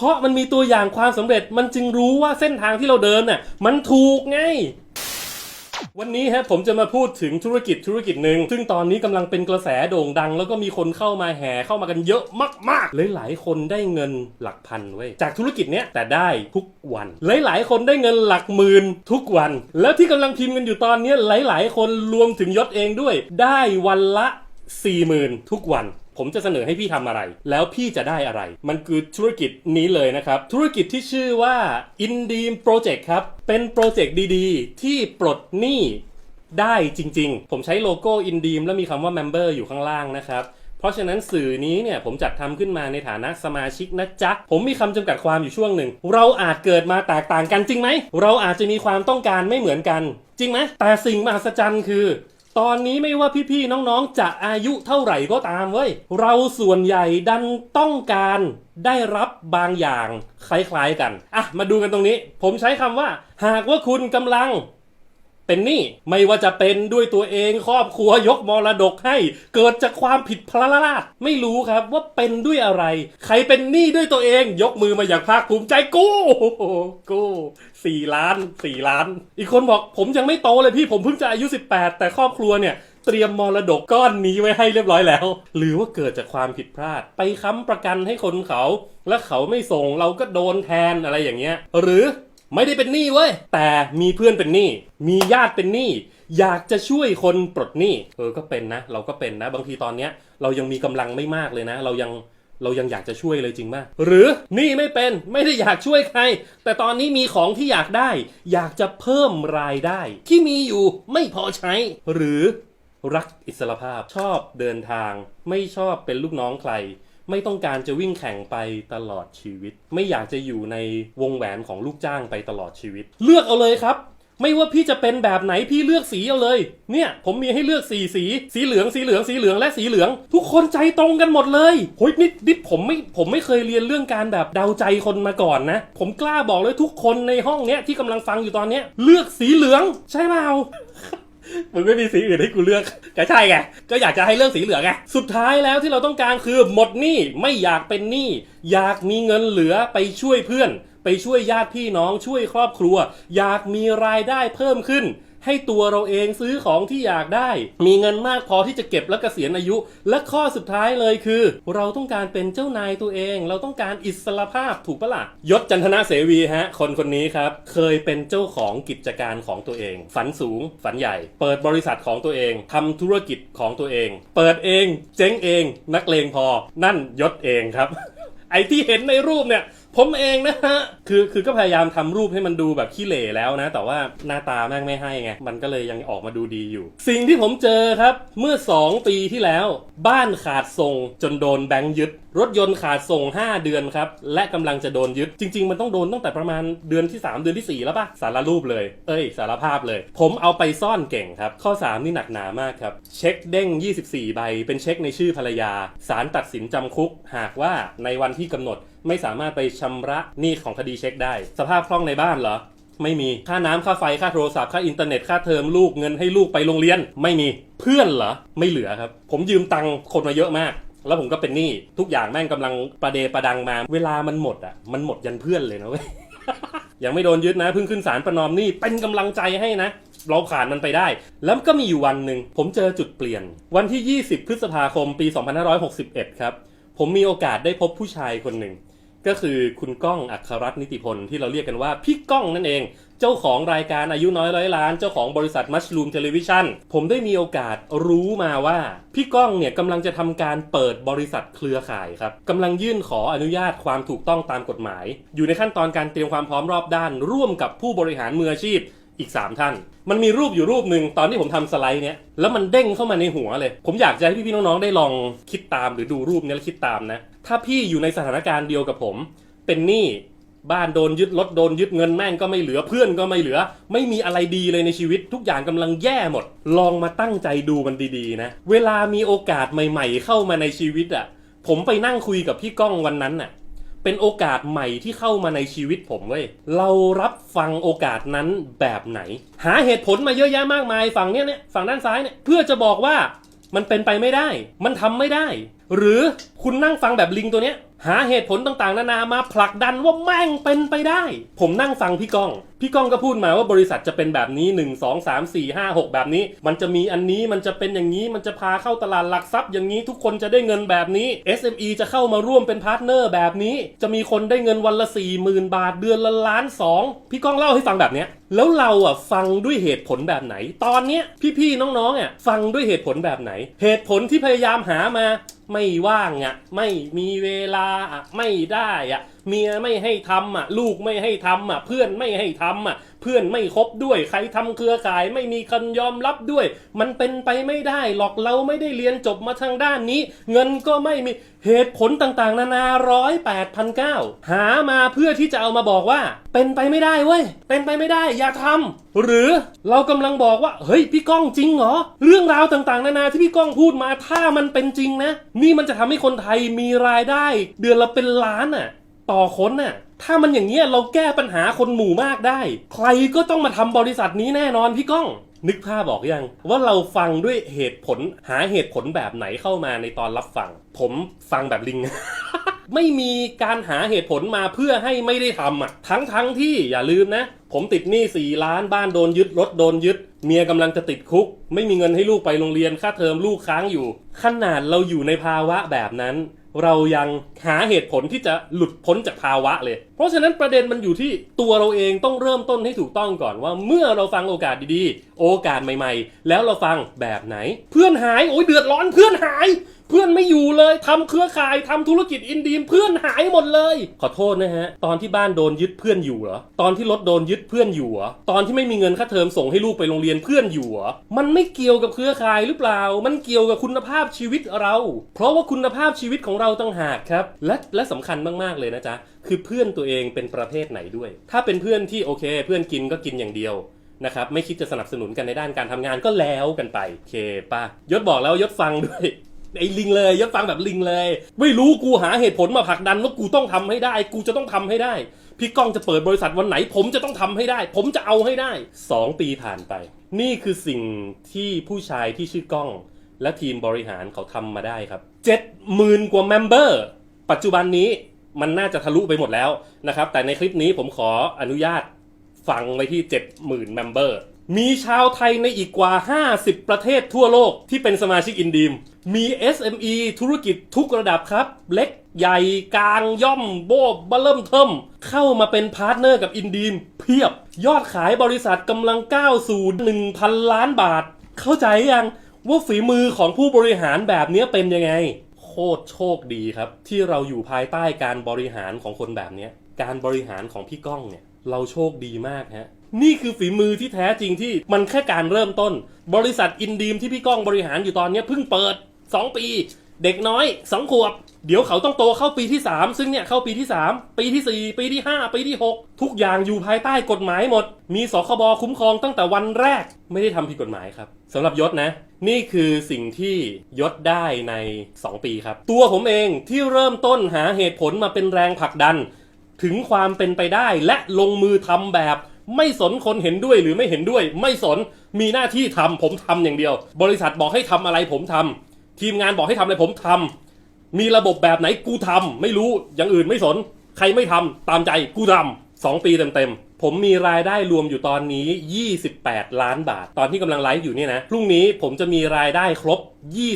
เพราะมันมีตัวอย่างความสำเร็จมันจึงรู้ว่าเส้นทางที่เราเดินน่ะมันถูกไง วันนี้ฮะผมจะมาพูดถึงธุรกิจธุรกิจหนึ่งซึ่งตอนนี้กำลังเป็นกระแสโด่งดัง แล้วก็มีคนเข้ามาแห่เข้ามากันเยอะมากๆหลายๆคนได้เงินหลักพันเว้ยจากธุรกิจเนี้ยแต่ได้ทุกวัน หลายๆ คนได้เงินหลักหมื่นทุกวัน แล้วที่กำลังพิมพ์กันอยู่ตอนนี้หลาย ๆ คนรวมถึงยศเองด้วย ได้วันละ40,000ทุกวัน ผมจะเสนอให้พี่ทำอะไร แล้วพี่จะได้อะไร มันคือธุรกิจนี้เลยนะครับ ธุรกิจที่ชื่อว่า i n d e a m Project ครับ เป็นโปรเจกต์ดีๆ ที่ปลดหนี้ได้จริงๆ ผมใช้โลโก้ i n d e a m แล้วมีคำว่า Member อยู่ข้างล่างนะครับเพราะฉะนั้นสื่อนี้เนี่ยผมจัดทำขึ้นมาในฐานะสมาชิกนะจ๊ะ ผมมีคำจำกัดความอยู่ช่วงหนึ่ง เราอาจเกิดมาแตกต่างกันจริงไหม เราอาจจะมีความต้องการไม่เหมือนกัน จริงไหมแต่สิ่งมหัศจรรย์คือ ตอนนี้ไม่ว่าพี่ๆน้องๆ จะอายุเท่าไหร่ก็ตามเว้ย เราส่วนใหญ่ดันต้องการได้รับบางอย่างคล้ายๆกัน อะ มาดูกันตรงนี้ ผมใช้คำว่า หากว่าคุณกำลัง เป็นหนี้ไม่ว่าจะเป็นด้วยตัวเองครอบครัวยกมรดกให้ เกิดจากความผิดพลาดไม่รู้ครับว่าเป็นด้วยอะไร ใครเป็นหนี้ด้วยตัวเอง ยกมือมาอย่างภาคภูมิใจกู้กู้สี่ล้านสี่ล้าน อีกคนบอกผมยังไม่โตเลยพี่ผมเพิ่งจะอายุ 18 แต่ครอบครัวเนี่ยเตรียมมรดกก้อนนี้ไว้ให้เรียบร้อยแล้ว หรือว่าเกิดจากความผิดพลาด ไปค้ำประกันให้คนเขา แล้วเขาไม่ส่งเราก็โดนแทนอะไรอย่างเงี้ย หรือ ไม่ได้เป็นหนี้เว้ย แต่มีเพื่อนเป็นหนี้ มีญาติเป็นหนี้ อยากจะช่วยคนปลดหนี้ เออ ก็เป็นนะ เราก็เป็นนะ บางทีตอนเนี้ย เรายังมีกำลังไม่มากเลยนะ เรายังเรายังอยากจะช่วยเลยจริงป่ะ หรือหนี่ไม่เป็นไม่ได้อยากช่วยใคร แต่ตอนนี้มีของที่อยากได้ อยากจะเพิ่มรายได้ ที่มีอยู่ไม่พอใช้ หรือรักอิสรภาพชอบเดินทาง ไม่ชอบเป็นลูกน้องใคร ไม่ต้องการจะวิ่งแข่งไปตลอดชีวิต ไม่อยากจะอยู่ในวงแหวนของลูกจ้างไปตลอดชีวิต เลือกเอาเลยครับ ไม่ว่าพี่จะเป็นแบบไหนพี่เลือกสีเอาเลย เนี่ย ผมมีให้เลือกสีสีสีเหลืองสีเหลืองสีเหลืองและสีเหลือง ทุกคนใจตรงกันหมดเลยโฮ้ยนี่นี่ผมไม่ผมไม่เคยเรียนเรื่องการแบบเดาใจคนมาก่อนนะ ผมกล้าบอกเลยทุกคนในห้องเนี้ยที่กำลังฟังอยู่ตอนเนี้ยเลือกสีเหลืองใช่เปล่า มันไม่มีสีอื่นให้กูเลือกก็ใช่ไงก็อยากจะให้เลือกสีเหลืองไงสุดท้ายแล้วที่เราต้องการคือหมดหนี้ไม่อยากเป็นหนี้อยากมีเงินเหลือไปช่วยเพื่อน ไปช่วยญาติพี่น้องช่วยครอบครัว อยากมีรายได้เพิ่มขึ้น ให้ตัวเราเองซื้อของที่อยากได้ มีเงินมากพอที่จะเก็บและเกษียณอายุ และข้อสุดท้ายเลยคือ เราต้องการเป็นเจ้านายตัวเอง เราต้องการอิสรภาพถูกปะล่ะยศจันทนาเสวีฮะ คนคนนี้ครับ เคยเป็นเจ้าของกิจการของตัวเอง ฝันสูง ฝันใหญ่ เปิดบริษัทของตัวเองทำธุรกิจของตัวเอง เปิดเอง เจ๊งเอง นักเลงพอ นั่นยศเองครับ ไอที่เห็นในรูปเนี่ย ผมเองนะฮะ คือคือก็พยายามทำรูปให้มันดูแบบขี้เหร่แล้วนะ แต่ว่าหน้าตาแม่งไม่ให้ไง มันก็เลยยังออกมาดูดีอยู่ สิ่งที่ผมเจอครับ เมื่อ 2 ปีที่แล้ว บ้านขาดส่งจนโดนแบงค์ยึด รถยนต์ขาดส่ง 5 เดือนครับ และกำลังจะโดนยึด จริง ๆ มันต้องโดนตั้งแต่ประมาณเดือนที่ 3 เดือนที่ 4 แล้วปะสารรูปเลย เอ้ย สารภาพเลย ผมเอาไปซ่อนเก่งครับ ข้อ 3 นี่หนักหนามากครับ เช็คเด้ง 24 ใบ เป็นเช็คในชื่อภรรยาศาลตัดสินจำคุก หากว่าในวันที่กำหนดไม่สามารถไปชำระหนี้ของคดีเช็คได้ สภาพคล่องในบ้านเหรอ ไม่มีค่าน้ำค่าไฟค่าโทรศัพท์ค่าอินเทอร์เน็ตค่าเทอมลูกเงินให้ลูกไปโรงเรียน ไม่มีเพื่อนเหรอไม่เหลือครับ ผมยืมตังค์คนมาเยอะมากแล้วผมก็เป็นหนี้ทุกอย่างแม่งกำลังประเดประดังมา เวลามันหมดอะ มันหมดยันเพื่อนเลยนะเว้ยยังไม่โดนยึดนะเพิ่งขึ้นศาลประนอมหนี้เป็นกำลังใจให้นะ เราผ่านมันไปได้ แล้วก็มีอยู่วันหนึ่งผมเจอจุดเปลี่ยน วันที่ 20 พฤษภาคมปี 2561 ครับ ผมมีโอกาสได้พบผู้ชายคนหนึ่ง ก็คือคุณก้องอัครรัตน์นิติพลที่เราเรียกกันว่าพี่ก้องนั่นเอง เจ้าของรายการอายุน้อยร้อยล้าน เจ้าของบริษัทมัชลูมเทลวิชันผมได้มีโอกาสรู้มาว่า พี่ก้องเนี่ยกำลังจะทำการเปิดบริษัทเครือข่ายครับกำลังยื่นขออนุญาตความถูกต้องตามกฎหมาย อยู่ในขั้นตอนการเตรียมความพร้อมรอบด้าน ร่วมกับผู้บริหารมืออาชีพ อีก 3 ท่าน มันมีรูปอยู่รูปหนึ่งตอนที่ผมทำสไลด์เนี้ยแล้วมันเด้งเข้ามาในหัวเลย ผมอยากจะให้พี่ๆน้องๆได้ลองคิดตามหรือดูรูปเนี้ยแล้วคิดตามนะ ถ้าพี่อยู่ในสถานการณ์เดียวกับผม เป็นหนี้บ้านโดนยึดรถโดนยึดเงินแม่งก็ไม่เหลือเพื่อนก็ไม่เหลือ ไม่มีอะไรดีเลยในชีวิต ทุกอย่างกำลังแย่หมด ลองมาตั้งใจดูมันดีๆนะ เวลามีโอกาสใหม่ ๆ เข้ามาในชีวิตอะผมไปนั่งคุยกับพี่ก้องวันนั้นน่ะ เป็นโอกาสใหม่ที่เข้ามาในชีวิตผมเว้ย เรารับฟังโอกาสนั้นแบบไหน หาเหตุผลมาเยอะแยะมากมายฝั่งเนี้ยเนี่ยฝั่งด้านซ้ายเนี่ยเพื่อจะบอกว่ามันเป็นไปไม่ได้ มันทำไม่ได้ หรือคุณนั่งฟังแบบลิงตัวเนี้ย หาเหตุผลต่างๆ นานามาผลักดันว่าแม่งเป็นไปได้ ผมนั่งฟังพี่ก้อง พี่ก้องก็พูดมาว่าบริษัทจะเป็นแบบนี้ 1 2 3 4 5 6 แบบนี้ มันจะมีอันนี้มันจะเป็นอย่างนี้มันจะพาเข้าตลาดหลักทรัพย์อย่างนี้ทุกคนจะได้เงินแบบนี้ SME จะเข้ามาร่วมเป็นพาร์ทเนอร์แบบนี้ จะมีคนได้เงินวันละ 40,000 บาทเดือนละล้านสองพี่ก้องเล่าให้ฟังแบบเนี้ยแล้วเราอะฟังด้วยเหตุผลแบบไหน ตอนเนี้ยพี่ๆน้องๆอะฟังด้วยเหตุผลแบบไหน เหตุผลที่พยายามหามา ไม่ว่างอะไม่มีเวลาอะไม่ได้อะเมียไม่ให้ทำอะลูกไม่ให้ทำอะเพื่อนไม่ให้ทำอะ เพื่อนไม่คบด้วย ใครทำเครือข่ายไม่มีคนยอมรับด้วย มันเป็นไปไม่ได้หรอกเราไม่ได้เรียนจบมาทางด้านนี้ เงินก็ไม่มีเหตุผลต่างๆ นานาร้อยแปดพันเก้าหามาเพื่อที่จะเอามาบอกว่า เป็นไปไม่ได้เว้ยเป็นไปไม่ได้อย่าทำหรือเรากำลังบอกว่า เฮ้ยพี่ก้องจริงเหรอเรื่องราวต่างๆ นานาที่พี่ก้องพูดมาถ้ามันเป็นจริงนะ นี่มันจะทำให้คนไทยมีรายได้ เดือนละเป็นล้านน่ะ ต่อคนน่ะ ถ้ามันอย่างเงี้ยเราแก้ปัญหาคนหมู่มากได้ ใครก็ต้องมาทำบริษัทนี้แน่นอนพี่ก้อง นึกภาพบอกยัง ว่าเราฟังด้วยเหตุผลหาเหตุผลแบบไหนเข้ามาในตอนรับฟัง ผมฟังแบบลิง ไม่มีการหาเหตุผลมาเพื่อให้ไม่ได้ทำอะ ทั้งทั้งที่อย่าลืมนะ ผมติดหนี้สี่ล้านบ้านโดนยึดรถโดนยึด เมียกำลังจะติดคุก ไม่มีเงินให้ลูกไปโรงเรียนค่าเทอมลูกค้างอยู่ ขนาดเราอยู่ในภาวะแบบนั้น เรายังหาเหตุผลที่จะหลุดพ้นจากภาวะเลย เพราะฉะนั้นประเด็นมันอยู่ที่ตัวเราเองต้องเริ่มต้นให้ถูกต้องก่อนว่า เมื่อเราฟังโอกาสดีๆ โอกาสใหม่ ๆ แล้วเราฟังแบบไหน เพื่อนหายโอ้ยเดือดร้อนเพื่อนหาย เพื่อนไม่อยู่เลยทำเครือข่ายทำธุรกิจอินดีมเพื่อนหายหมดเลย ขอโทษนะฮะ ตอนที่บ้านโดนยึดเพื่อนอยู่เหรอตอนที่รถโดนยึดเพื่อนอยู่เหรอตอนที่ไม่มีเงินค่าเทอมส่งให้ลูกไปโรงเรียนเพื่อนอยู่เหรอมันไม่เกี่ยวกับเครือข่ายหรือเปล่า มันเกี่ยวกับคุณภาพชีวิตเรา เพราะว่าคุณภาพชีวิตของเราต่างหากครับ และและสำคัญมากๆเลยนะจ๊ะคือเพื่อนตัวเองเป็นประเภทไหนด้วย ถ้าเป็นเพื่อนที่โอเค เพื่อนกินก็กินอย่างเดียวนะครับไม่คิดจะสนับสนุนกันในด้านการทำงานก็แล้วกันไปโอเคป่ะยศบอกแล้วยศฟังด้วย ไอ้ลิงเลยยศฟังแบบลิงเลย ไม่รู้กูหาเหตุผลมาผลักดันว่ากูต้องทำให้ได้ กูจะต้องทำให้ได้ พี่ก้องจะเปิดบริษัทวันไหน ผมจะต้องทำให้ได้ ผมจะเอาให้ได้สองปีผ่านไป นี่คือสิ่งที่ผู้ชายที่ชื่อก้อง และทีมบริหารเขาทำมาได้ครับเจ็ดหมื่นกว่าเมมเบอร์ปัจจุบันนี้มันน่าจะทะลุไปหมดแล้วนะครับ แต่ในคลิปนี้ผมขออนุญาตฟังไว้ที่ 70,000เมมเบอร์ มีชาวไทยในอีกกว่า 50 ประเทศทั่วโลกที่เป็นสมาชิกอินดีม มี SME ธุรกิจทุกระดับครับ เล็กใหญ่กลางย่อมโบบเบเริ่มเทิมเข้ามาเป็นพาร์ทเนอร์กับอินดีม เพียบ ยอดขายบริษัทกำลังก้าวสู่ 1,000 ล้านบาท เข้าใจยังว่าฝีมือของผู้บริหารแบบนี้เป็นยังไง โคตรโชคดีครับ ที่เราอยู่ภายใต้การบริหารของคนแบบนี้การบริหารของพี่ก้องเนี่ยเราโชคดีมากฮะ นี่คือฝีมือที่แท้จริงที่มันแค่การเริ่มต้น บริษัทอินดีมที่พี่ก้องบริหารอยู่ตอนนี้เพิ่งเปิด 2 ปี เด็กน้อย 2 ขวบ เดี๋ยวเขาต้องโตเข้าปีที่ 3 ซึ่งเนี่ยเข้าปีที่ 3 ปีที่ 4 ปีที่ 5 ปีที่ 6 ทุกอย่างอยู่ภายใต้กฎหมายหมด มีสคบคุ้มครองตั้งแต่วันแรกไม่ได้ทำผิดกฎหมายครับสำหรับยศนะ นี่คือสิ่งที่ยศได้ใน 2 ปีครับ ตัวผมเองที่เริ่มต้นหาเหตุผลมาเป็นแรงผลักดัน ถึงความเป็นไปได้และลงมือทำแบบ ไม่สนคนเห็นด้วยหรือไม่เห็นด้วย ไม่สนมีหน้าที่ทำผมทำอย่างเดียว บริษัทบอกให้ทำอะไรผมทำทีมงานบอกให้ทำอะไรผมทำมีระบบแบบไหนกูทำไม่รู้อย่างอื่นไม่สน ใครไม่ทำตามใจกูทำสองปีเต็มๆ ผมมีรายได้รวมอยู่ตอนนี้ 28 ล้านบาท ตอนที่กำลังไลฟ์อยู่เนี่ยนะ พรุ่งนี้ผมจะมีรายได้ครบ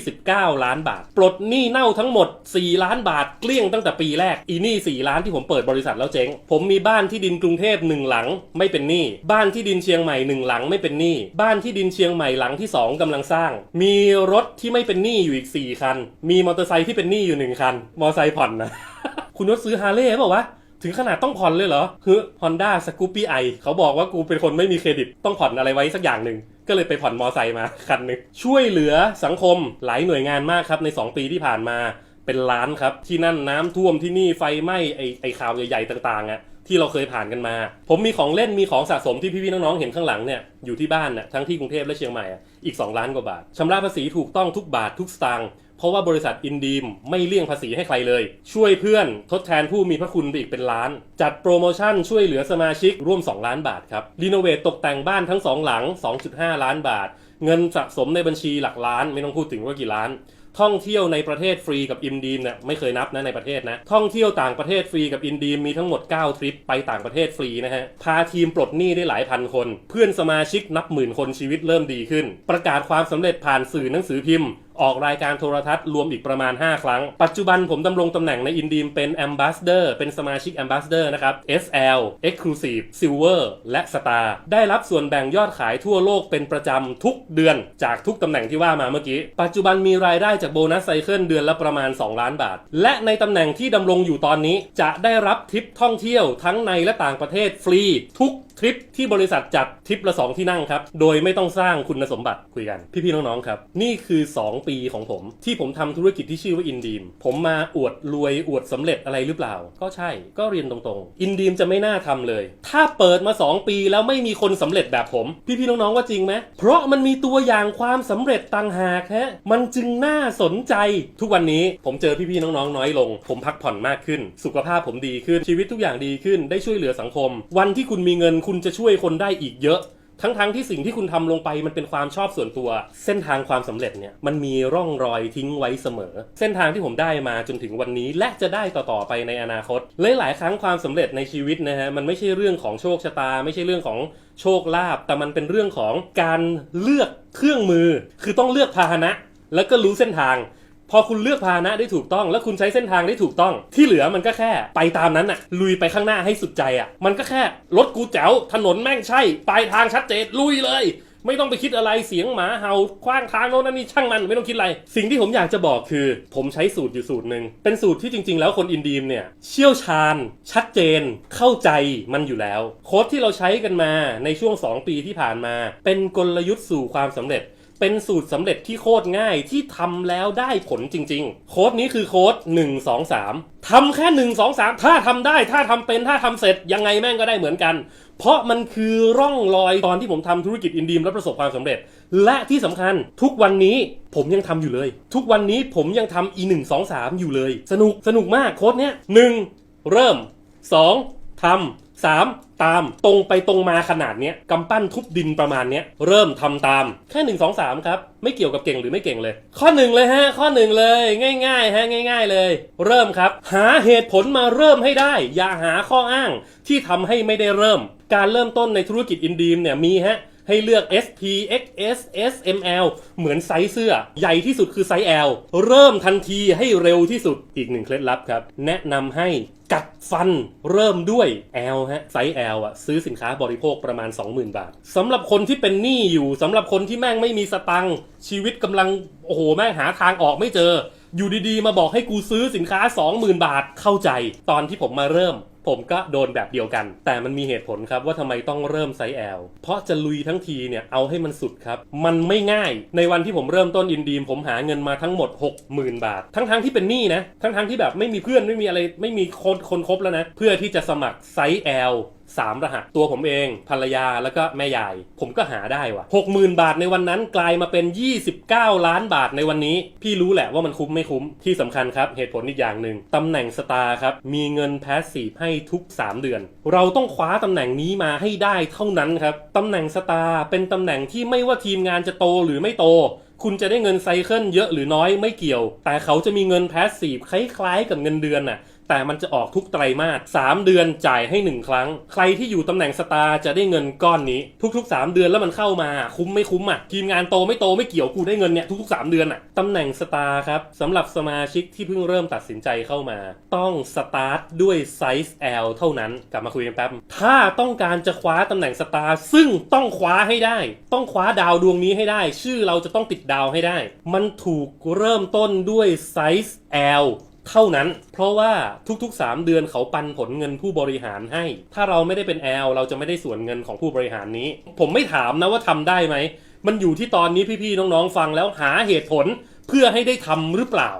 29 ล้านบาท ปลดหนี้เน่าทั้งหมด 4 ล้านบาท เกลี้ยงตั้งแต่ปีแรก อีหนี้4ล้านที่ผมเปิดบริษัทแล้วเจ๊ง ผมมีบ้านที่ดินกรุงเทพหนึ่งหลังไม่เป็นหนี้ บ้านที่ดินเชียงใหม่หนึ่งหลังไม่เป็นหนี้ บ้านที่ดินเชียงใหม่หลังที่ 2กำลังสร้าง มีรถที่ไม่เป็นหนี้อยู่อีก 4 คัน มีมอเตอร์ไซค์ที่เป็นหนี้อยู่หนึ่งคัน มอเตอร์ไซค์ผ่อนนะ คุณนศซื้อฮาร์เลย์เปล่าวะ ถึงขนาดต้องผ่อนเลยเหรอ คือ Honda Scoopy i เขาบอกว่ากูเป็นคนไม่มีเครดิตต้องผ่อนอะไรไว้สักอย่างหนึ่งก็เลยไปผ่อนมอไซค์มาคันหนึ่งช่วยเหลือสังคมหลายหน่วยงานมากครับใน 2 ปีที่ผ่านมาเป็นล้านครับ ที่นั่นน้ำท่วมที่นี่ไฟไหม้ไอไอข่าวใหญ่ๆต่างๆอะที่เราเคยผ่านกันมา ผมมีของเล่นมีของสะสมที่พี่ๆน้องๆเห็นข้างหลังเนี่ยอยู่ที่บ้านน่ะทั้งที่กรุงเทพและเชียงใหม่อะอีก 2 ล้านกว่าบาทชำระภาษีถูกต้องทุกบาททุกสตางค์ เพราะว่าบริษัทอินดีมไม่เลี่ยงภาษีให้ใครเลย ช่วยเพื่อนทดแทนผู้มีพระคุณไปอีกเป็นล้าน จัดโปรโมชั่นช่วยเหลือสมาชิกร่วม 2 ล้านบาทครับรีโนเวทตกแต่งบ้านทั้ง 2 หลัง 2.5 ล้านบาท เงินสะสมในบัญชีหลักล้าน ไม่ต้องพูดถึงว่ากี่ล้าน ท่องเที่ยวในประเทศฟรีกับอินดีมเนี่ยไม่เคยนับนะในประเทศนะท่องเที่ยวต่างประเทศฟรีกับอินดีมมีทั้งหมด 9 ทริปไปต่างประเทศฟรีนะฮะพาทีมปลดหนี้ได้หลายพันคน เพื่อนสมาชิกนับหมื่นคนชีวิตเริ่มดีขึ้น ประกาศความสำเร็จผ่านสื่อหนังสือพิมพ์ ออกรายการโทรทัศน์รวมอีกประมาณ 5 ครั้ง ปัจจุบันผมดำรงตำแหน่งในอินดีมเป็น Ambassador เป็นสมาชิก Ambassador นะครับ SL Exclusive Silver และ Star ได้รับส่วนแบ่งยอดขายทั่วโลกเป็นประจำทุกเดือนจากทุกตำแหน่งที่ว่ามาเมื่อกี้ ปัจจุบันมีรายได้จากโบนัสไซเคิลเดือนละประมาณ 2 ล้านบาท และในตำแหน่งที่ดำรงอยู่ตอนนี้จะได้รับทริปท่องเที่ยวทั้งในและต่างประเทศฟรีทุก ทริปที่บริษัทจัดทริปละ2ที่นั่งครับ โดยไม่ต้องสร้างคุณสมบัติคุยกัน พี่ๆน้องๆครับ นี่คือ 2 ปีของผม ที่ผมทำธุรกิจที่ชื่อว่าอินดีม ผมมาอวดรวยอวดสำเร็จอะไรหรือเปล่า ก็ใช่ก็เรียนตรงๆ อินดีมจะไม่น่าทำเลย ถ้าเปิดมา 2 ปีแล้วไม่มีคนสำเร็จแบบผม พี่ๆน้องๆว่าจริงไหมเพราะมันมีตัวอย่างความสำเร็จต่างหากฮะมันจึงน่าสนใจ ทุกวันนี้ผมเจอพี่ๆน้องๆน้อยลง ผมพักผ่อนมากขึ้น สุขภาพผมดีขึ้นชีวิตทุกอย่างดีขึ้นได้ช่วยเหลือสังคม วันที่คุณมีเงินคุณจะช่วยคนได้อีกเยอะ ทั้งๆทที่สิ่งที่คุณทำลงไปมันเป็นความชอบส่วนตัว เส้นทางความสำเร็จเนี่ยมันมีร่องรอยทิ้งไว้เสมอ เส้นทางที่ผมได้มาจนถึงวันนี้ และจะได้ต่อๆไปในอนาคตหลายๆครั้งความสำเร็จในชีวิตนะฮะมันไม่ใช่เรื่องของโชคชะตา ไม่ใช่เรื่องของโชคลาภแต่มันเป็นเรื่องของการเลือกเครื่องมือ คือต้องเลือกพาหนะ แล้วก็รู้เส้นทาง พอคุณเลือกพาหนะได้ถูกต้อง แล้วคุณใช้เส้นทางได้ถูกต้อง ที่เหลือมันก็แค่ไปตามนั้นน่ะลุยไปข้างหน้าให้สุดใจอะมันก็แค่รถกูแจ๋วถนนแม่งใช่ปลายทางชัดเจนลุยเลย ไม่ต้องไปคิดอะไรเสียงหมาเห่าคว้างทางโน้นนั่นนี่ช่างมันไม่ต้องคิดอะไร สิ่งที่ผมอยากจะบอกคือ ผมใช้สูตรอยู่สูตรหนึ่งเป็นสูตรที่จริง ๆ แล้วคนอินดีมเนี่ยเชี่ยวชาญ ชัดเจน เข้าใจมันอยู่แล้ว โค้ดที่เราใช้กันมาในช่วง 2 ปีที่ผ่านมา เป็นกลยุทธ์สู่ความสำเร็จ เป็นสูตรสำเร็จที่โคตรง่ายที่ทำแล้วได้ผลจริง ๆ โค้ดนี้คือโค้ด1 2 3ทำแค่1 2 3 ถ้าทำได้ ถ้าทำเป็น ถ้าทำเสร็จ ยังไงแม่งก็ได้เหมือนกัน เพราะมันคือร่องรอยตอนที่ผมทำธุรกิจอินดีมและประสบความสำเร็จ และที่สำคัญทุกวันนี้ผมยังทำอยู่เลย ทุกวันนี้ผมยังทำ e 1 2 3อยู่เลย สนุกสนุกมากโค้ดเนี้ยหนึ่งเริ่ม 2. ทำ 3. ตามตรงไปตรงมาขนาดเนี้ยกำปั้นทุบดินประมาณเนี้ยเริ่มทำตามแค่ 1 2 3 ครับ ไม่เกี่ยวกับเก่งหรือไม่เก่งเลย ข้อหนึ่งเลยฮะ ข้อหนึ่งเลย ง่ายๆฮะง่าย ๆเลย เริ่มครับ หาเหตุผลมาเริ่มให้ได้ อย่าหาข้ออ้างที่ทำให้ไม่ได้เริ่ม การเริ่มต้นในธุรกิจอินดีมเนี่ยมีฮะให้เลือก SP XS S M L เหมือนไซส์เสื้อ ใหญ่ที่สุดคือไซส์ L เริ่มทันทีให้เร็วที่สุดอีกหนึ่งเคล็ดลับครับ แนะนำให้ กัดฟันเริ่มด้วย L ฮะไซส์ L อะซื้อสินค้าบริโภคประมาณ 20,000 บาทสำหรับคนที่เป็นหนี้อยู่สำหรับคนที่แม่งไม่มีสตังค์ชีวิตกำลัง โอ้โห แม่งหาทางออกไม่เจอ อยู่ดีๆ มาบอกให้กูซื้อสินค้า 20,000 บาทเข้าใจ ตอนที่ผมมาเริ่ม ผมก็โดนแบบเดียวกัน แต่มันมีเหตุผลครับว่าทำไมต้องเริ่มไซส์ L เพราะจะลุยทั้งทีเนี่ยเอาให้มันสุดครับ มันไม่ง่าย ในวันที่ผมเริ่มต้นอินดีม ผมหาเงินมาทั้งหมด 60,000 บาท ทั้งๆที่เป็นหนี้นะ ทั้งๆที่แบบไม่มีเพื่อนไม่มีอะไรไม่มีคนคนคบแล้วนะ เพื่อที่จะสมัครไซส์ L สามรหัส ตัวผมเองภรรยาแล้วก็แม่ยาย ผมก็หาได้ว่ะ60,000 บาทในวันนั้นกลายมาเป็น 29 ล้านบาทในวันนี้ พี่รู้แหละว่ามันคุ้มไม่คุ้มที่สำคัญครับเหตุผลอีกอย่างหนึ่งตำแหน่งสตาร์ครับมีเงินแพสซีฟให้ทุก 3 เดือน เราต้องคว้าตำแหน่งนี้มาให้ได้เท่านั้นครับตำแหน่งสตาร์เป็นตำแหน่งที่ไม่ว่าทีมงานจะโตหรือไม่โตคุณจะได้เงินไซเคิลเยอะหรือน้อยไม่เกี่ยว แต่เขาจะมีเงินแพสซีฟคล้ายๆกับเงินเดือนน่ะ แต่มันจะออกทุกไตรมาส 3 เดือนจ่ายให้ 1 ครั้ง ใครที่อยู่ตำแหน่งสตาร์จะได้เงินก้อนนี้ ทุก ๆ 3 เดือนแล้วมันเข้ามา คุ้มไม่คุ้มอะ ทีมงานโตไม่โตไม่เกี่ยวกูได้เงินเนี่ยทุกๆ 3 เดือนอะตำแหน่งสตาร์ครับสำหรับสมาชิกที่เพิ่งเริ่มตัดสินใจเข้ามา ต้องสตาร์ทด้วยไซส์ L เท่านั้น กลับมาคุยกันแป๊บ ถ้าต้องการจะคว้าตำแหน่งสตาร์ซึ่งต้องคว้าให้ได้ ต้องคว้าดาวดวงนี้ให้ได้ ชื่อเราจะต้องติดดาวให้ได้ มันถูกเริ่มต้นด้วยไซส์ L เท่านั้น เพราะว่าทุกๆ 3 เดือนเขาปันผลเงินผู้บริหารให้ ถ้าเราไม่ได้เป็นแอลเราจะไม่ได้ส่วนเงินของผู้บริหารนี้ ผมไม่ถามนะว่าทำได้ไหม มันอยู่ที่ตอนนี้พี่ๆน้องๆฟังแล้วหาเหตุผลเพื่อให้ได้ทำหรือเปล่า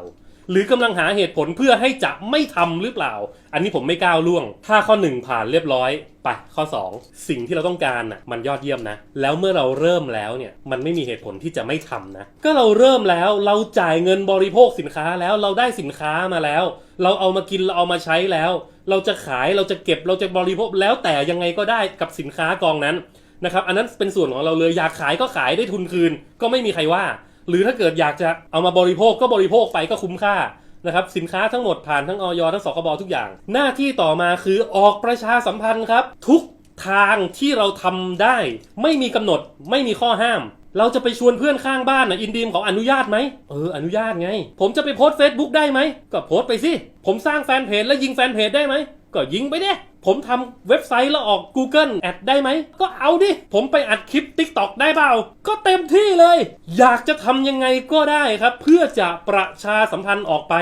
หรือกำลังหาเหตุผลเพื่อให้จะไม่ทำหรือเปล่า อันนี้ผมไม่ก้าวล่วง ถ้าข้อหนึ่งผ่านเรียบร้อย ไปข้อ 2 สิ่งที่เราต้องการน่ะมันยอดเยี่ยมนะ แล้วเมื่อเราเริ่มแล้วเนี่ยมันไม่มีเหตุผลที่จะไม่ทำนะ ก็เราเริ่มแล้วเราจ่ายเงินบริโภคสินค้าแล้วเราได้สินค้ามาแล้ว เราเอามากินเราเอามาใช้แล้ว เราจะขายเราจะเก็บเราจะบริโภคแล้วแต่ยังไงก็ได้กับสินค้ากองนั้นนะครับอันนั้นเป็นส่วนของเราเลยอยากขายก็ขายได้ทุนคืน ก็ไม่มีใครว่า หรือถ้าเกิดอยากจะเอามาบริโภคก็บริโภคไปก็คุ้มค่า นะครับสินค้าทั้งหมดผ่านทั้งออยทั้งสคบทุกอย่าง หน้าที่ต่อมาคือออกประชาสัมพันธ์ครับ ทุกทางที่เราทำได้ ไม่มีกำหนดไม่มีข้อห้าม เราจะไปชวนเพื่อนข้างบ้านนะอินดีมเขาอนุญาตไหมเอออนุญาตไง ผมจะไปโพสเฟซบุ๊กได้ไหมก็โพสต์ไปสิผมสร้างแฟนเพจแล้วยิงแฟนเพจได้ไหมก็ยิงไปเด้ ผมทำเว็บไซต์แล้วออก Google แอดได้ไหม ก็เอาดิ ผมไปอัดคลิป TikTok ได้เปล่า ก็เต็มที่เลย อยากจะทำยังไงก็ได้ครับ เพื่อจะประชาสัมพันธ์ออกไป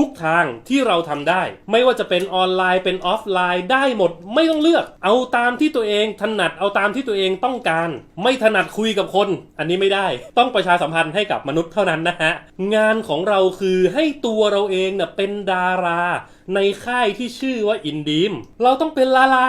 ทุกทางที่เราทำได้ ไม่ว่าจะเป็นออนไลน์เป็นออฟไลน์ได้หมด ไม่ต้องเลือก เอาตามที่ตัวเองถนัดเอาตามที่ตัวเองต้องการ ไม่ถนัดคุยกับคน อันนี้ไม่ได้ ต้องประชาสัมพันธ์ให้กับมนุษย์เท่านั้นนะฮะงานของเราคือให้ตัวเราเองเน่ะเป็นดารา ในค่ายที่ชื่อว่าอินดีม เราต้องเป็นลาลา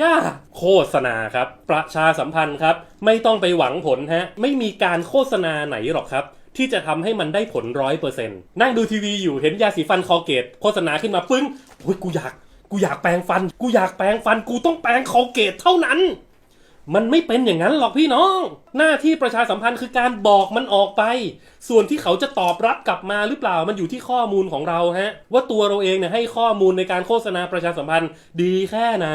ย่า โฆษณาครับ ประชาสัมพันธ์ครับ ไม่ต้องไปหวังผลฮะ ไม่มีการโฆษณาไหนหรอกครับ ที่จะทำให้มันได้ผลร้อยเปอร์เซ็นต์นั่งดูทีวีอยู่เห็นยาสีฟันคอเกต โฆษณาขึ้นมาปึ้งโอ้ยกูอยาก กูอยากแปรงฟัน กูอยากแปรงฟัน กูต้องแปรงคอเกตเท่านั้น มันไม่เป็นอย่างนั้นหรอกพี่น้อง หน้าที่ประชาสัมพันธ์คือการบอกมันออกไป ส่วนที่เขาจะตอบรับกลับมาหรือเปล่ามันอยู่ที่ข้อมูลของเราฮะ ว่าตัวเราเองเนี่ยให้ข้อมูลในการโฆษณาประชาสัมพันธ์ดีแค่ไหน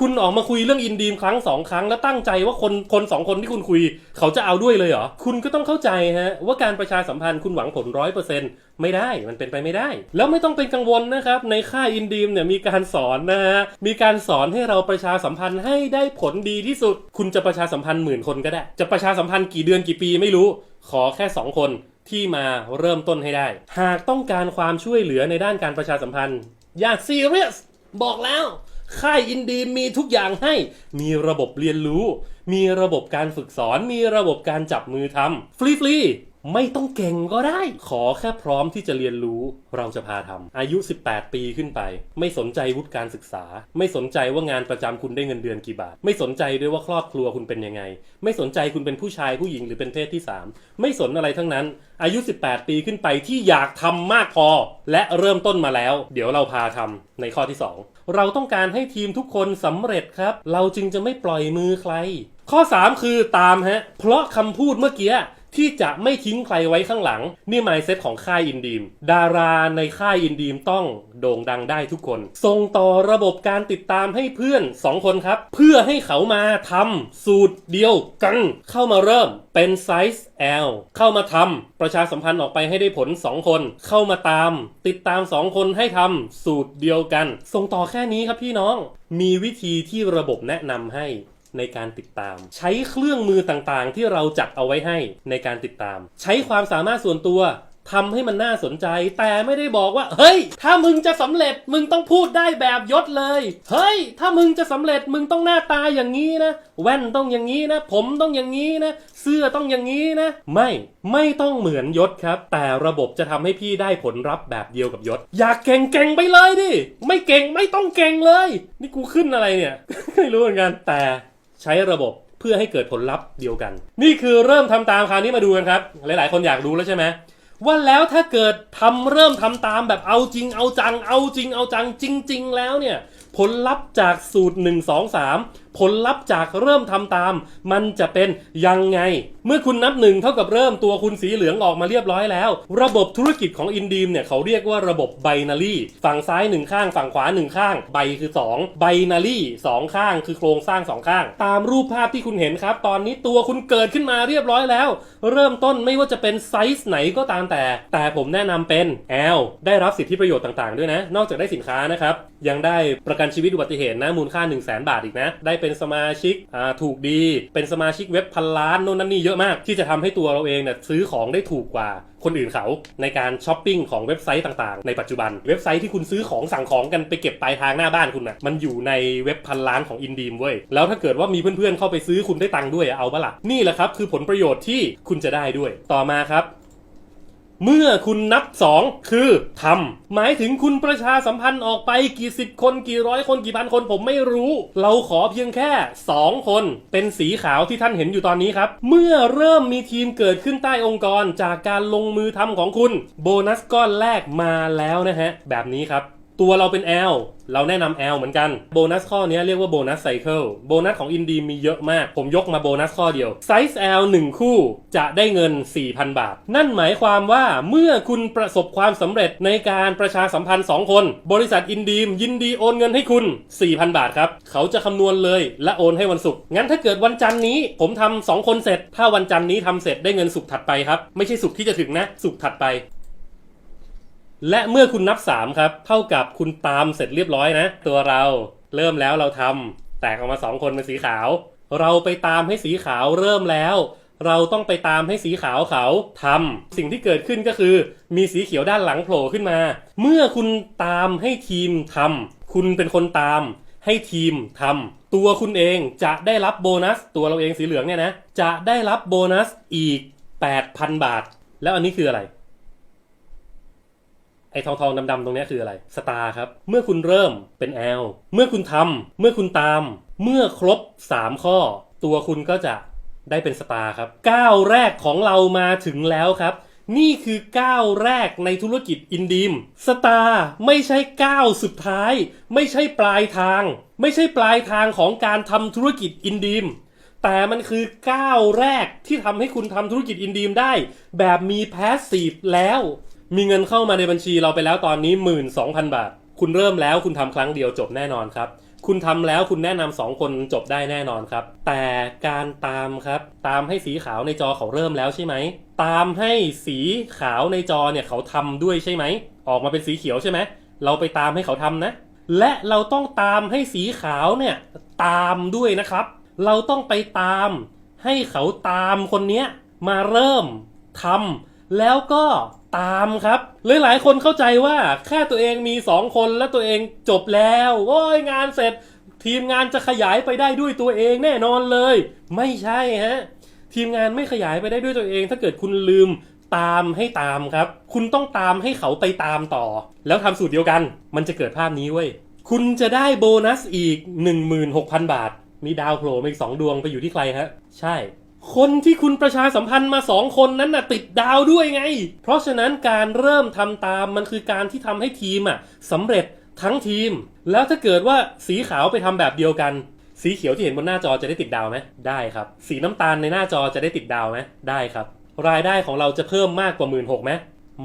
คุณออกมาคุยเรื่องอินดีมครั้งสองครั้ง แล้วตั้งใจว่าคนคนสองคนที่คุณคุย เขาจะเอาด้วยเลยเหรอคุณก็ต้องเข้าใจฮะว่าการประชาสัมพันธ์คุณหวังผลร้อยเปอร์เซ็นต์ ไม่ได้มันเป็นไปไม่ได้ แล้วไม่ต้องเป็นกังวลนะครับ ในค่ายอินดีมเนี่ยมีการสอนนะฮะมีการสอนให้เราประชาสัมพันธ์ให้ได้ผลดีที่สุด คุณจะประชาสัมพันธ์หมื่นคนก็ได้ จะประชาสัมพันธ์กี่เดือนกี่ปีไม่รู้ ขอแค่ 2 คนที่มาเริ่มต้นให้ได้ หากต้องการความช่วยเหลือในด้านการประชาสัมพันธ์ อย่าซีเรียสบอกแล้ว ค่ายอินดีมีทุกอย่างให้ มีระบบเรียนรู้ มีระบบการฝึกสอน มีระบบการจับมือทำฟรีฟรี ไม่ต้องเก่งก็ได้ ขอแค่พร้อมที่จะเรียนรู้เราจะพาทำอายุ 18 ปีขึ้นไป ไม่สนใจวุฒิการศึกษา ไม่สนใจว่างานประจำคุณได้เงินเดือนกี่บาท ไม่สนใจด้วยว่าครอบครัวคุณเป็นยังไง ไม่สนใจคุณเป็นผู้ชายผู้หญิงหรือเป็นเพศที่ 3 ไม่สนอะไรทั้งนั้น อายุ 18 ปีขึ้นไปที่อยากทำมากพอ และเริ่มต้นมาแล้ว เดี๋ยวเราพาทำในข้อที่ 2 เราต้องการให้ทีมทุกคนสำเร็จครับ เราจึงจะไม่ปล่อยมือใคร ข้อ 3 คือตามฮะเพราะคำพูดเมื่อกี้ ที่จะไม่ทิ้งใครไว้ข้างหลัง นี่หมายเซ็ตของค่ายอินดีม ดาราในค่ายอินดีมต้องโด่งดังได้ทุกคน ส่งต่อระบบการติดตามให้เพื่อน 2 คนครับ เพื่อให้เขามาทำสูตรเดียวกันเข้ามาเริ่มเป็นไซส์ L เข้ามาทำประชาสัมพันธ์ออกไปให้ได้ผล 2 คน เข้ามาตาม ติดตาม 2 คนให้ทำสูตรเดียวกัน ส่งต่อแค่นี้ครับพี่น้อง มีวิธีที่ระบบแนะนำให้ ในการติดตาม ใช้เครื่องมือต่างๆ ที่เราจัดเอาไว้ให้ในการติดตาม ใช้ความสามารถส่วนตัวทำให้มันน่าสนใจ แต่ไม่ได้บอกว่า เฮ้ย ถ้ามึงจะสำเร็จมึงต้องพูดได้แบบยศเลย เฮ้ย ถ้ามึงจะสำเร็จมึงต้องหน้าตาอย่างนี้นะ แว่นต้องอย่างนี้นะ ผมต้องอย่างนี้นะ เสื้อต้องอย่างนี้นะ ไม่ไม่ต้องเหมือนยศครับ แต่ระบบจะทำให้พี่ได้ผลลัพธ์แบบเดียวกับยศ อยากเก่งเก่งไปเลยดิไม่เก่งไม่ต้องเก่งเลย นี่กูขึ้นอะไรเนี่ย ไม่รู้เหมือนกันแต่ ใช้ระบบเพื่อให้เกิดผลลัพธ์เดียวกัน นี่คือเริ่มทำตามคราวนี้มาดูกันครับ หลาย ๆ คนอยากรู้แล้วใช่ไหมว่าแล้วถ้าเกิดทำเริ่มทำตามแบบเอาจริงเอาจัง เอาจริงเอาจังจริง ๆ แล้วเนี่ยผลลัพธ์จากสูตร 1 2 3 ผลลัพธ์จากเริ่มทำตาม มันจะเป็นยังไง เมื่อคุณนับหนึ่งเท่ากับเริ่มตัวคุณสีเหลืองออกมาเรียบร้อยแล้ว ระบบธุรกิจของอินดีมเนี่ยเขาเรียกว่าระบบไบนารีฝั่งซ้ายหนึ่งข้าง ฝั่งขวาหนึ่งข้างไบคือ2ไบนารีสองข้างคือโครงสร้างสองข้าง ตามรูปภาพที่คุณเห็นครับ ตอนนี้ตัวคุณเกิดขึ้นมาเรียบร้อยแล้ว เริ่มต้นไม่ว่าจะเป็นไซส์ไหนก็ตามแต่ แต่ผมแนะนำเป็น L ได้รับสิทธิประโยชน์ต่างๆ ด้วยนะ นอกจากได้สินค้านะครับ ยังได้ประกันชีวิตอุบัติเหตุนะมูลค่า 1 0 0 0 0แบาทอีกนะ ได้เป็น็นสมาชิกอ่าถูกดี เป็นสมาชิกเว็บพันล้านโน่นนั่นนี่เยอะมาก ที่จะทำให้ตัวเราเองเนี่ยซื้อของได้ถูกกว่าคนอื่นเขาในการช้อปปิ้งของเว็บไซต์ต่างๆ ในปัจจุบัน เว็บไซต์ที่คุณซื้อของสั่งของกันไปเก็บปลายทางหน้าบ้านคุณนะ่ะมันอยู่ในเว็บพันล้านของอินดีมเว้ยแล้วถ้าเกิดว่ามีเพื่อนๆเข้าไปซื้อคุณได้ตังค์ด้วยเอาปะล่ะนี่แหละครับคือผลประโยชน์ที่คุณจะได้ด้วย ต่อมาครับ เมื่อคุณนับ 2 คือทำหมายถึงคุณประชาสัมพันธ์ออกไปกี่สิบคนกี่ร้อยคนกี่พันคนผมไม่รู้ เราขอเพียงแค่ 2 คน เป็นสีขาวที่ท่านเห็นอยู่ตอนนี้ครับ เมื่อเริ่มมีทีมเกิดขึ้นใต้องค์กรจากการลงมือทำของคุณ โบนัสก้อนแรกมาแล้วนะฮะ แบบนี้ครับ ตัวเราเป็น L เราแนะนำ L เหมือนกัน โบนัสข้อนี้เรียกว่าโบนัสไซเคิล โบนัสของอินดีมีเยอะมาก ผมยกมาโบนัสข้อเดียว ไซส์ L 1 คู่จะได้เงิน 4,000 บาท นั่นหมายความว่าเมื่อคุณประสบความสำเร็จในการประชาสัมพันธ์ 2 คน บริษัทอินดีมยินดีโอนเงินให้คุณ 4,000 บาทครับ เขาจะคำนวณเลยและโอนให้วันศุกร์ งั้นถ้าเกิดวันจันทร์นี้ผมทำสองคนเสร็จ ถ้าวันจันทร์นี้ทำเสร็จได้เงินศุกร์ถัดไปครับ ไม่ใช่ศุกร์ที่จะถึงนะ ศุกร์ถัดไป และเมื่อคุณนับ 3 ครับ เท่ากับคุณตามเสร็จเรียบร้อยนะ ตัวเราเริ่มแล้วเราทำแตกออกมา 2 คนเป็นสีขาว เราไปตามให้สีขาวเริ่มแล้ว เราต้องไปตามให้สีขาวเขาทำสิ่งที่เกิดขึ้นก็คือ มีสีเขียวด้านหลังโผล่ขึ้นมา เมื่อคุณตามให้ทีมทำคุณเป็นคนตามให้ทีมทำตัวคุณเองจะได้รับโบนัส ตัวเราเองสีเหลืองเนี่ยนะ จะได้รับโบนัสอีก 8,000 บาท แล้วอันนี้คืออะไร อ้ทองทองดำๆตรงนี้คืออะไรสตาร์ครับ เมื่อคุณเริ่มเป็น L เมื่อคุณทำเมื่อคุณตาม เมื่อครบ 3 ข้อ ตัวคุณก็จะได้เป็นสตาร์ครับก้าวแรกของเรามาถึงแล้วครับ นี่คือก้าวแรกในธุรกิจอินดีมสตาร์ไม่ใช่ก้าวสุดท้าย ไม่ใช่ปลายทาง ไม่ใช่ปลายทางของการทำธุรกิจอินดีมแต่มันคือก้าวแรกที่ทำให้คุณทำธุรกิจอินดีมได้ แบบมีแพสซีฟแล้ว มีเงินเข้ามาในบัญชีเราไปแล้วตอนนี้ 12,000 บาท คุณเริ่มแล้วคุณทำครั้งเดียวจบแน่นอนครับ คุณทำแล้วคุณแนะนำสองคนจบได้แน่นอนครับ แต่การตามครับ ตามให้สีขาวในจอเขาเริ่มแล้วใช่ไหม ตามให้สีขาวในจอเนี่ยเขาทำด้วยใช่ไหม ออกมาเป็นสีเขียวใช่ไหม เราไปตามให้เขาทำนะ และเราต้องตามให้สีขาวเนี่ยตามด้วยนะครับ เราต้องไปตามให้เขาตามคนเนี้ยมาเริ่มทำ แล้วก็ตามครับ หลายๆ คนเข้าใจว่าแค่ตัวเองมีสองคนแล้วตัวเองจบแล้วโอ้ยงานเสร็จ ทีมงานจะขยายไปได้ด้วยตัวเองแน่นอนเลย ไม่ใช่ฮะทีมงานไม่ขยายไปได้ด้วยตัวเอง ถ้าเกิดคุณลืมตามให้ตามครับ คุณต้องตามให้เขาไปตามต่อ แล้วทำสูตรเดียวกัน มันจะเกิดภาพนี้เว้ยคุณจะได้โบนัสอีก 16,000 บาท มีดาวโผล่มาอีก 2 ดวงไปอยู่ที่ใครฮะ ใช่ คนที่คุณประชาสัมพันธ์มา2คนนั้นน่ะติดดาวด้วยไง เพราะฉะนั้นการเริ่มทำตามมันคือการที่ทำให้ทีมอะสำเร็จทั้งทีม แล้วถ้าเกิดว่าสีขาวไปทำแบบเดียวกัน สีเขียวที่เห็นบนหน้าจอจะได้ติดดาวไหมได้ครับ สีน้ำตาลในหน้าจอจะได้ติดดาวไหมได้ครับ รายได้ของเราจะเพิ่มมากกว่า1 6ื่นหกไหม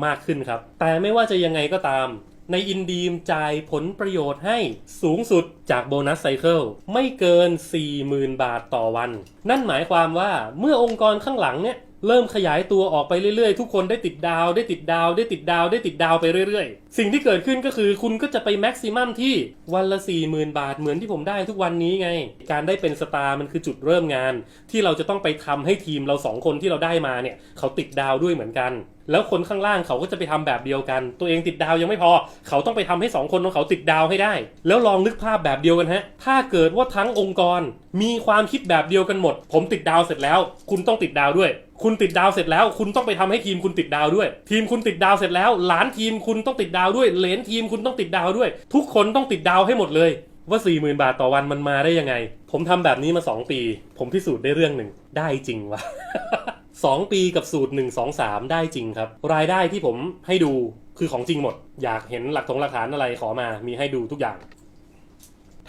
มากขึ้นครับ แต่ไม่ว่าจะยังไงก็ตาม ในอินดีมจ่ายผลประโยชน์ให้สูงสุดจากโบนัสไซเคิลไม่เกิน 40,000 บาทต่อวัน นั่นหมายความว่าเมื่อองค์กรข้างหลังเนี่ยเริ่มขยายตัวออกไปเรื่อยๆ ทุกคนได้ติดดาว ได้ติดดาว ได้ติดดาว ได้ติดดาวไปเรื่อยๆ สิ่งที่เกิดขึ้นก็คือคุณก็จะไปแม็กซิมัมที่วันละ 40,000 บาทเหมือนที่ผมได้ทุกวันนี้ไง การได้เป็นสตาร์มันคือจุดเริ่มงาน ที่เราจะต้องไปทำให้ทีมเราสองคนที่เราได้มาเนี่ย เขาติดดาวด้วยเหมือนกัน แล้วคนข้างล่างเขาก็จะไปทำแบบเดียวกัน ตัวเองติดดาวยังไม่พอ เขาต้องไปทำให้สองคนของเขาติดดาวให้ได้ แล้วลองนึกภาพแบบเดียวกันฮะ ถ้าเกิดว่าทั้งองค์กร มีความคิดแบบเดียวกันหมด ผมติดดาวเสร็จแล้ว คุณต้องติดดาวด้วย คุณติดดาวเสร็จแล้ว คุณต้องไปทำให้ทีมคุณติดดาวด้วย ทีมคุณติดดาวเสร็จแล้วหลานทีมคุณต้องติดดาวด้วย เหลนทีมคุณต้องติดดาวด้วย ทุกคนต้องติดดาวให้หมดเลยว่า 40,000 บาทต่อวันมันมาได้ยังไง ผมทำแบบนี้มา 2 ปี ผมพิสูจน์ได้เรื่องหนึ่ง ได้จริงวะ 2 ปีกับสูตร 1 2 3 ได้จริงครับ รายได้ที่ผมให้ดูคือของจริงหมด อยากเห็นหลักฐงหลักฐานอะไรขอมามีให้ดูทุกอย่าง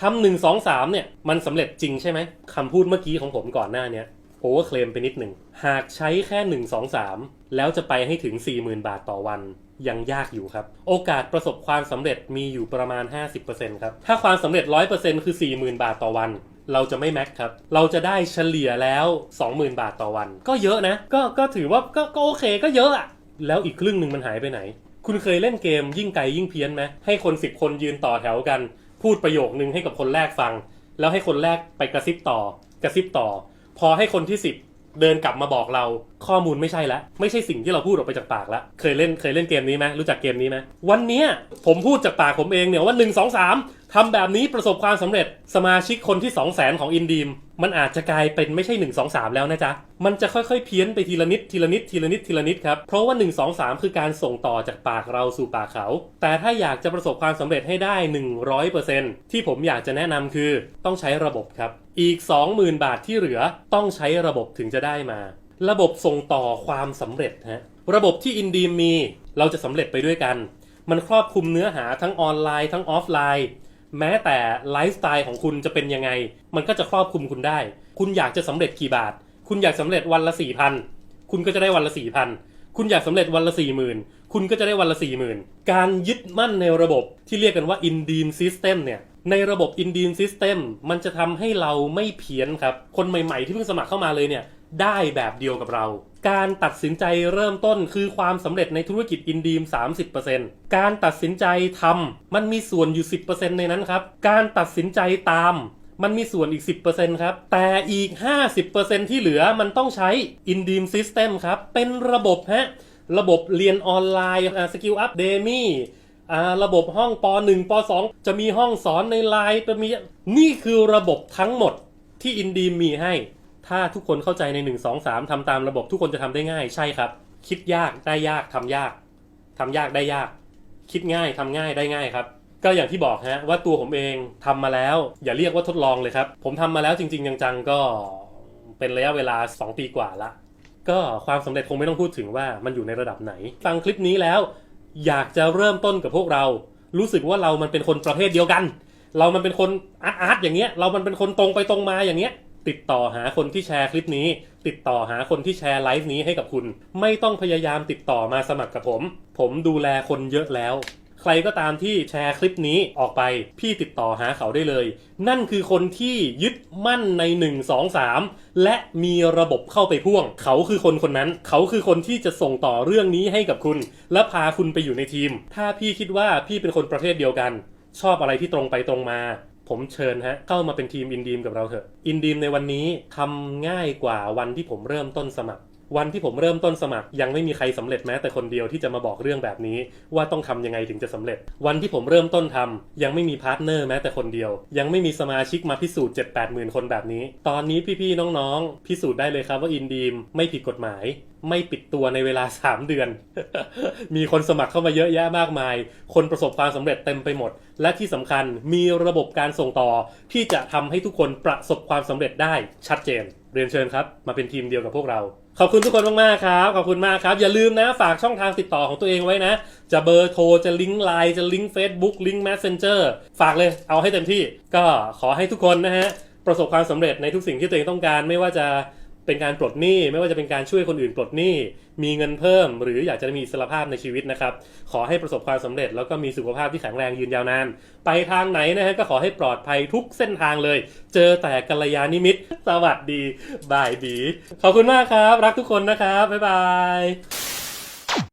ทำหนึ่งสองสามเนี่ย มันสำเร็จจริงใช่ไหมคำพูดเมื่อกี้ของผมก่อนหน้าเนี้ยโอเวอร์เคลมไปนิดหนึ่ง หากใช้แค่1 2 3แล้วจะไปให้ถึง 40,000 บาทต่อวันยังยากอยู่ครับ โอกาสประสบความสำเร็จมีอยู่ประมาณ 50%ครับ ถ้าความสำเร็จ 100%คือ 40,000 บาทต่อวัน เราจะไม่แม็กครับ เราจะได้เฉลี่ยแล้ว 20,000 บาทต่อวัน ก็เยอะนะ ก็ก็ถือว่าก็ก็โอเคก็เยอะอะแล้วอีกครึ่งหนึ่งมันหายไปไหน คุณเคยเล่นเกมยิ่งไกลยิ่งเพี้ยนไหมให้คนสิบคนยืนต่อแถวกัน พูดประโยคนึงให้กับคนแรกฟัง แล้วให้คนแรกไปกระซิบต่อกระซิบต่อ พอให้คนที่สิบเดินกลับมาบอกเราข้อมูลไม่ใช่ละไม่ใช่สิ่งที่เราพูดออกไปจากปากละเคยเล่นเคยเล่นเกมนี้ไหมรู้จักเกมนี้ไหมวันเนี้ยผมพูดจากปากผมเองเนี่ยว่า1 2 3 ทำแบบนี้ประสบความสำเร็จสมาชิกคนที่ 2 0 0แสนของอินดีม มันอาจจะกลายเป็นไม่ใช่ 1 2 3 แล้วนะจ๊ะ มันจะค่อยๆ เพี้ยนไปทีละนิดทีละนิดทีละนิดทีละนิดครับ เพราะว่า 1 2 3 คือการส่งต่อจากปากเราสู่ปากเขา แต่ถ้าอยากจะประสบความสำเร็จให้ได้ 100%ที่ผมอยากจะแนะนำคือต้องใช้ระบบครับ อีก 20,000 บาทที่เหลือต้องใช้ระบบถึงจะได้มา ระบบส่งต่อความสำเร็จฮะ ระบบที่อินดีมมี เราจะสำเร็จไปด้วยกัน มันครอบคลุมเนื้อหาทั้งออนไลน์ทั้งออฟไลน์ แม้แต่ไลฟ์สไตล์ของคุณจะเป็นยังไง มันก็จะครอบคลุมคุณได้ คุณอยากจะสำเร็จกี่บาท คุณอยากสำเร็จวันละสี่พันคุณก็จะได้วันละสี่พันคุณอยากสำเร็จวันละสี่หมื่นคุณก็จะได้วันละสี่หมื่นการยึดมั่นในระบบที่เรียกกันว่า in d e a m System เนี่ยในระบบ in d e a m System มันจะทำให้เราไม่เพี้ยนครับ คนใหม่ๆที่เพิ่งสมัครเข้ามาเลยเนี่ยได้แบบเดียวกับเรา การตัดสินใจเริ่มต้นคือความสำเร็จในธุรกิจอินดีม 30%การตัดสินใจทำมันมีส่วนอยู่ 10%ในนั้นครับ การตัดสินใจตามมันมีส่วนอีก 10%ครับ แต่อีก 50%ที่เหลือมันต้องใช้ i n d e a m System ครับ เป็นระบบฮะ ระบบเรียนออนไลน์สกิลอัพเดมี่ระบบห้องป .1 ป .2 จะมีห้องสอนในไลน์จะมี นี่คือระบบทั้งหมดที่อินดีมมีให้ ถ้าทุกคนเข้าใจใน 1 2 3ทำตามระบบทุกคนจะทำได้ง่ายใช่ครับ คิดยากได้ยากทำยากทำยากได้ยาก คิดง่ายทำง่ายได้ง่ายครับ ก็อย่างที่บอกฮะว่าตัวผมเองทำมาแล้ว อย่าเรียกว่าทดลองเลยครับ ผมทำมาแล้วจริง ๆ จังๆก็เป็นระยะเวลา 2 ปีกว่าละ ก็ความสำเร็จคงไม่ต้องพูดถึงว่ามันอยู่ในระดับไหน ฟังคลิปนี้แล้ว อยากจะเริ่มต้นกับพวกเรา รู้สึกว่าเรามันเป็นคนประเภทเดียวกัน เรามันเป็นคนอาร์ตอย่างเงี้ยเรามันเป็นคนตรงไปตรงมาอย่างเงี้ย ติดต่อหาคนที่แชร์คลิปนี้ ติดต่อหาคนที่แชร์ไลฟ์นี้ให้กับคุณ ไม่ต้องพยายามติดต่อมาสมัครกับผม ผมดูแลคนเยอะแล้ว ใครก็ตามที่แชร์คลิปนี้ออกไป พี่ติดต่อหาเขาได้เลย นั่นคือคนที่ยึดมั่นใน 1 2 3 และมีระบบเข้าไปพ่วง เขาคือคนคนนั้น เขาคือคนที่จะส่งต่อเรื่องนี้ให้กับคุณ และพาคุณไปอยู่ในทีม ถ้าพี่คิดว่าพี่เป็นคนประเภทเดียวกัน ชอบอะไรที่ตรงไปตรงมา ผมเชิญฮะเข้ามาเป็นทีมอินดีมกับเราเถอะอินดีมในวันนี้ทำง่ายกว่าวันที่ผมเริ่มต้นสมัคร วันที่ผมเริ่มต้นสมัคร ยังไม่มีใครสำเร็จแม้แต่คนเดียวที่จะมาบอกเรื่องแบบนี้ ว่าต้องทำยังไงถึงจะสำเร็จ วันที่ผมเริ่มต้นทำยังไม่มีพาร์ทเนอร์แม้แต่คนเดียว ยังไม่มีสมาชิกมาพิสูจน์7 8หมื่นคนแบบนี้ ตอนนี้พี่ๆน้องๆ พิสูจน์ได้เลยครับว่าอินดีมไม่ผิดกฎหมาย ไม่ปิดตัวในเวลา 3 เดือน มีคนสมัครเข้ามาเยอะแยะมากมาย คนประสบความสำเร็จเต็มไปหมด และที่สำคัญมีระบบการส่งต่อ ที่จะทำให้ทุกคนประสบความสำเร็จได้ชัดเจน เรียนเชิญครับ มาเป็นทีมเดียวกับพวกเรา ขอบคุณทุกคนมากๆครับ ขอบคุณมากครับ อย่าลืมนะฝากช่องทางติดต่อของตัวเองไว้นะ จะเบอร์โทร จะลิงก์ไลน์ จะลิงก์ Facebook ลิงก์ Messenger ฝากเลย เอาให้เต็มที่ ก็ขอให้ทุกคนนะฮะประสบความสำเร็จในทุกสิ่งที่ตัวเองต้องการไม่ว่าจะ เป็นการปลดหนี้ไม่ว่าจะเป็นการช่วยคนอื่นปลดหนี้ มีเงินเพิ่ม หรืออยากจะมีอิสรภาพในชีวิตนะครับ ขอให้ประสบความสำเร็จ แล้วก็มีสุขภาพที่แข็งแรงยืนยาวนาน ไปทางไหนนะฮะก็ขอให้ปลอดภัยทุกเส้นทางเลย เจอแต่กัลยาณิมิตรสวัสดีบายบี ขอบคุณมากครับ รักทุกคนนะครับ บ๊ายบาย